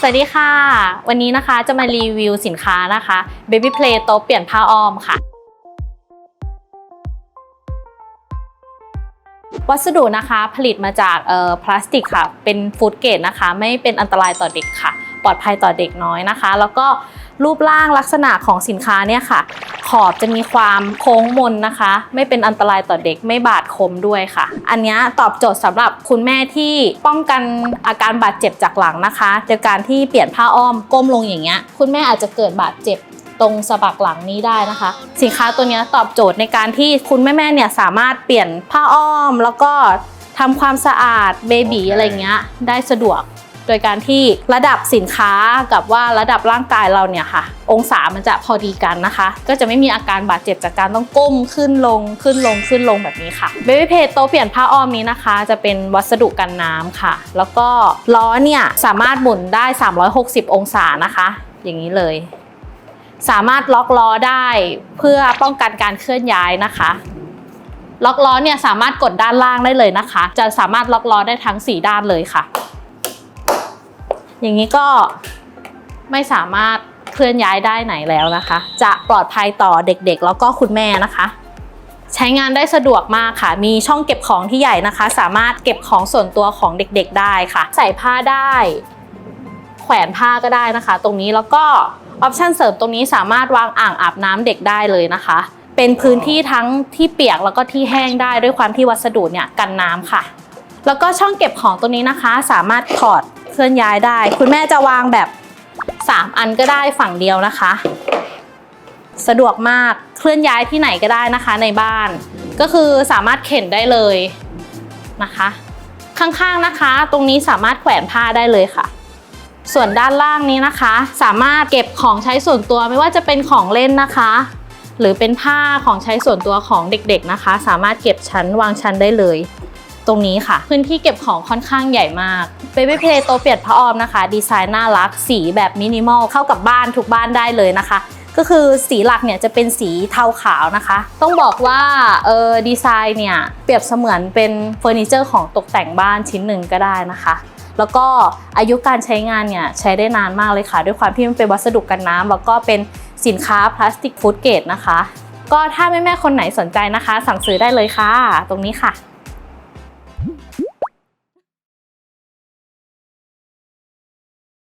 สวัสดีค่ะ วันนี้นะคะจะมารีวิวสินค้านะคะ Baby Play โต๊ะเปลี่ยนผ้าอ้อมค่ะ วัสดุนะคะผลิตมาจากเอ่อพลาสติกค่ะ เป็นฟู้ดเกรดนะคะ ไม่เป็นอันตรายต่อเด็กค่ะ ปลอดภัยต่อเด็กน้อยนะคะ แล้วก็ รูปร่างลักษณะของสินค้าเนี่ยค่ะ ขอบจะมีความโค้งมนนะคะ ไม่เป็นอันตรายต่อเด็กไม่บาดคมด้วยค่ะ อันนี้ตอบโจทย์สำหรับคุณแม่ที่ป้องกันอาการบาดเจ็บจากหลังนะคะโดยการที่เปลี่ยนผ้าอ้อมก้มลงอย่างเงี้ยคุณแม่อาจจะเกิดบาดเจ็บตรงสะบักหลังนี้ได้นะคะ สินค้าตัวนี้ตอบโจทย์ในการที่คุณแม่ๆเนี่ยสามารถเปลี่ยนผ้าอ้อมแล้วก็ทำความสะอาดเบบีอะไรเงี้ยได้สะดวก โดยการที่ระดับสินค้ากับว่าระดับร่างกายเราเนี่ยค่ะ องศามันจะพอดีกันนะคะ ก็จะไม่มีอาการบาดเจ็บจากการต้องก้มขึ้นลงขึ้นลงขึ้นลงแบบนี้ค่ะเบบี้เพจโตเปลี่ยนผ้าอ้อมนี้นะคะ จะเป็นวัสดุกันน้ำค่ะ แล้วก็ล้อเนี่ยสามารถหมุนได้ 360 องศานะคะ อย่างนี้เลยสามารถล็อกล้อได้เพื่อป้องกันการเคลื่อนย้ายนะคะ ล็อกล้อเนี่ยสามารถกดด้านล่างได้เลยนะคะ จะสามารถล็อกล้อได้ทั้ง 4 ด้านเลยค่ะ อย่างนี้ก็ไม่สามารถเคลื่อนย้ายได้ไหนแล้วนะคะ จะปลอดภัยต่อเด็กๆ แล้วก็คุณแม่นะคะ ใช้งานได้สะดวกมากค่ะ มีช่องเก็บของที่ใหญ่นะคะ สามารถเก็บของส่วนตัวของเด็กๆ ได้ค่ะ ใส่ผ้าได้ แขวนผ้าก็ได้นะคะ ตรงนี้แล้วก็ออปชันเสริมตรงนี้สามารถวางอ่างอาบน้ำเด็กได้เลยนะคะ เป็นพื้นที่ทั้งที่เปียกแล้วก็ที่แห้งได้ด้วยความที่วัสดุเนี่ยกันน้ำค่ะ แล้วก็ช่องเก็บของตัวนี้นะคะ สามารถถอด เคลื่อนย้ายได้ คุณแม่จะวางแบบ 3 อันก็ได้ฝั่งเดียวนะคะ สะดวกมากเคลื่อนย้ายที่ไหนก็ได้นะคะในบ้าน ก็คือสามารถเข็นได้เลยนะคะ ข้างๆนะคะ ตรงนี้สามารถแขวนผ้าได้เลยค่ะ ส่วนด้านล่างนี้นะคะ สามารถเก็บของใช้ส่วนตัวไม่ว่าจะเป็นของเล่นนะคะ หรือเป็นผ้าของใช้ส่วนตัวของเด็กๆนะคะ สามารถเก็บชั้นวางชั้นได้เลย ตรงนี้ค่ะ พื้นที่เก็บของค่อนข้างใหญ่มาก Baby Play โตเปียดผ้าอ้อมนะคะ ดีไซน์น่ารักสีแบบมินิมอลเข้ากับบ้านทุกบ้านได้เลยนะคะก็คือสีหลักเนี่ยจะเป็นสีเทาขาวนะคะ ต้องบอกว่าเออดีไซน์เนี่ยเปรียบเสมือนเป็นเฟอร์นิเจอร์ของตกแต่งบ้านชิ้นหนึ่งก็ได้นะคะ แล้วก็อายุการใช้งานเนี่ยใช้ได้นานมากเลยค่ะ ด้วยความที่มันเป็นวัสดุกันน้ำแล้วก็เป็นสินค้าพลาสติกฟู้ดเกรดนะคะ ก็ถ้าแม่ๆคนไหนสนใจนะคะ สั่งซื้อได้เลยค่ะ ตรงนี้ค่ะ Mm-hmm.